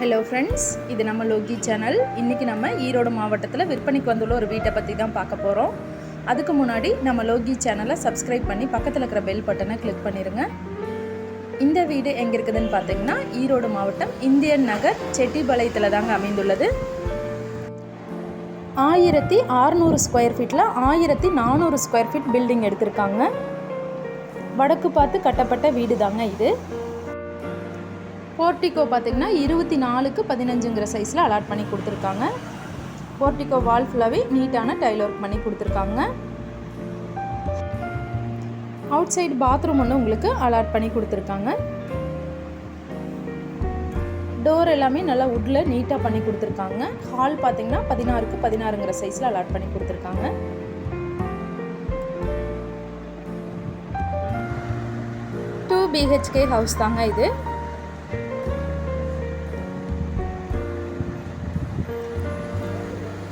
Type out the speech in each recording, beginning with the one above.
Hello friends இது நம்ம Loki channel இன்றைக்கி நம்ம ஈரோடு மாவட்டத்தில் விற்பனைக்கு வந்துள்ள ஒரு வீட்டை பற்றி தான் பார்க்க போகிறோம் அதுக்கு முன்னாடி நம்ம லோகி சேனலை சப்ஸ்கிரைப் பண்ணி பக்கத்தில் இருக்கிற பெல் பட்டனை கிளிக் பண்ணிடுங்க இந்த வீடு எங்கே இருக்குதுன்னு பார்த்தீங்கன்னா ஈரோடு மாவட்டம் இந்தியன் நகர் செட்டிபாளையத்தில் தாங்க அமைந்துள்ளது. ஆயிரத்தி ஆறுநூறு ஸ்கொயர் ஃபீட்டில் ஆயிரத்தி நானூறு ஸ்கொயர் ஃபீட் பில்டிங் எடுத்திருக்காங்க. வடக்கு பார்த்து கட்டப்பட்ட வீடு தாங்க இது. போர்ட்டிகோ பார்த்திங்கன்னா இருபத்தி நாலுக்கு பதினஞ்சுங்கிற சைஸில் அலாட் பண்ணி கொடுத்துருக்காங்க. போர்ட்டிகோ வால் ஃபுல்லாகவே நீட்டான டைல் ஒர்க் பண்ணி கொடுத்துருக்காங்க. அவுட் சைடு பாத்ரூம் ஒன்று உங்களுக்கு அலாட் பண்ணி கொடுத்துருக்காங்க. டோர் எல்லாமே நல்லா உட்டில் நீட்டாக பண்ணி கொடுத்துருக்காங்க. ஹால் பார்த்திங்கன்னா பதினாறுக்கு பதினாறுங்கிற சைஸில் அலாட் பண்ணி கொடுத்துருக்காங்க. டூ பிஹெச்கே ஹவுஸ் தாங்க இது.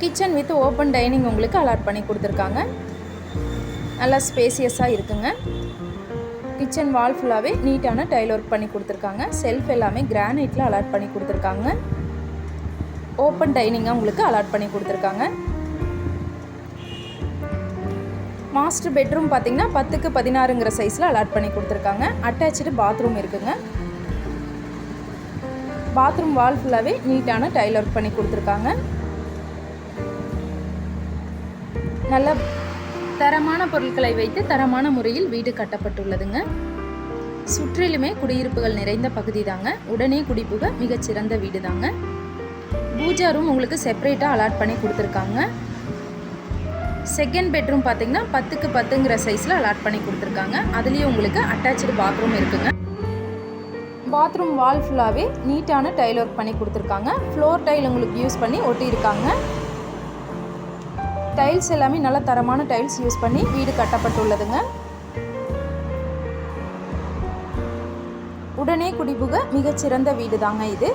கிச்சன் வித் ஓப்பன் டைனிங் உங்களுக்கு அலாட் பண்ணி கொடுத்துருக்காங்க. நல்லா ஸ்பேசியஸாக இருக்குங்க. கிச்சன் வால் ஃபுல்லாகவே நீட்டான டைல் ஒர்க் பண்ணி கொடுத்துருக்காங்க. செல்ஃப் எல்லாமே கிரானைட்டில் அலாட் பண்ணி கொடுத்துருக்காங்க. ஓப்பன் டைனிங்காக உங்களுக்கு அலாட் பண்ணி கொடுத்துருக்காங்க. மாஸ்டர் பெட்ரூம் பார்த்தீங்கன்னா பத்துக்கு பதினாறுங்கிற சைஸில் அலாட் பண்ணி கொடுத்துருக்காங்க. அட்டாச்சு பாத்ரூம் இருக்குங்க. பாத்ரூம் வால் ஃபுல்லாகவே நீட்டான டைல் ஒர்க் பண்ணி கொடுத்துருக்காங்க. நல்ல தரமான பொருட்களை வைத்து தரமான முறையில் வீடு கட்டப்பட்டுள்ளதுங்க. சுற்றிலுமே குடியிருப்புகள் நிறைந்த பகுதி தாங்க உடனே குடிப்புக மிகச்சிறந்த வீடு தாங்க பூஜா ரூம் உங்களுக்கு செப்பரேட்டாக அலாட் பண்ணி கொடுத்துருக்காங்க. செகண்ட் பெட்ரூம் பார்த்தீங்கன்னா பத்துக்கு பத்துங்கிற சைஸில் அலாட் பண்ணி கொடுத்துருக்காங்க. அதுலேயும் உங்களுக்கு அட்டாச்சு பாத்ரூம் இருக்குங்க. பாத்ரூம் வால் ஃபுல்லாகவே நீட்டான டைல் ஒர்க் பண்ணி கொடுத்துருக்காங்க. ஃப்ளோர் டைல் உங்களுக்கு யூஸ் பண்ணி ஒட்டியிருக்காங்க. டைல்ஸ் எல்லாமே நல்ல தரமான டைல்ஸ் யூஸ் பண்ணி வீடு கட்டப்பட்டுள்ளதுங்க. உடனே குடிபுக மிகச்சிறந்த வீடு தாங்க இது.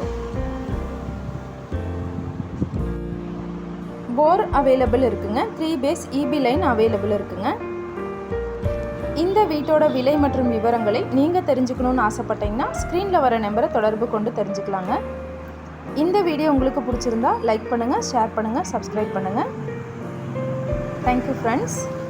போர் அவைலபிள் இருக்குங்க. Three phase EB line available இருக்குங்க. இந்த வீட்டோட விலை மற்றும் விவரங்களை நீங்கள் தெரிஞ்சுக்கணுன்னு ஆசைப்பட்டீங்கன்னா ஸ்க்ரீனில் வர நம்பரை தொடர்பு கொண்டு தெரிஞ்சுக்கலாங்க. இந்த வீடியோ உங்களுக்கு பிடிச்சிருந்தா லைக் பண்ணுங்கள் ஷேர் பண்ணுங்கள் சப்ஸ்கிரைப் பண்ணுங்கள் Thank you, friends.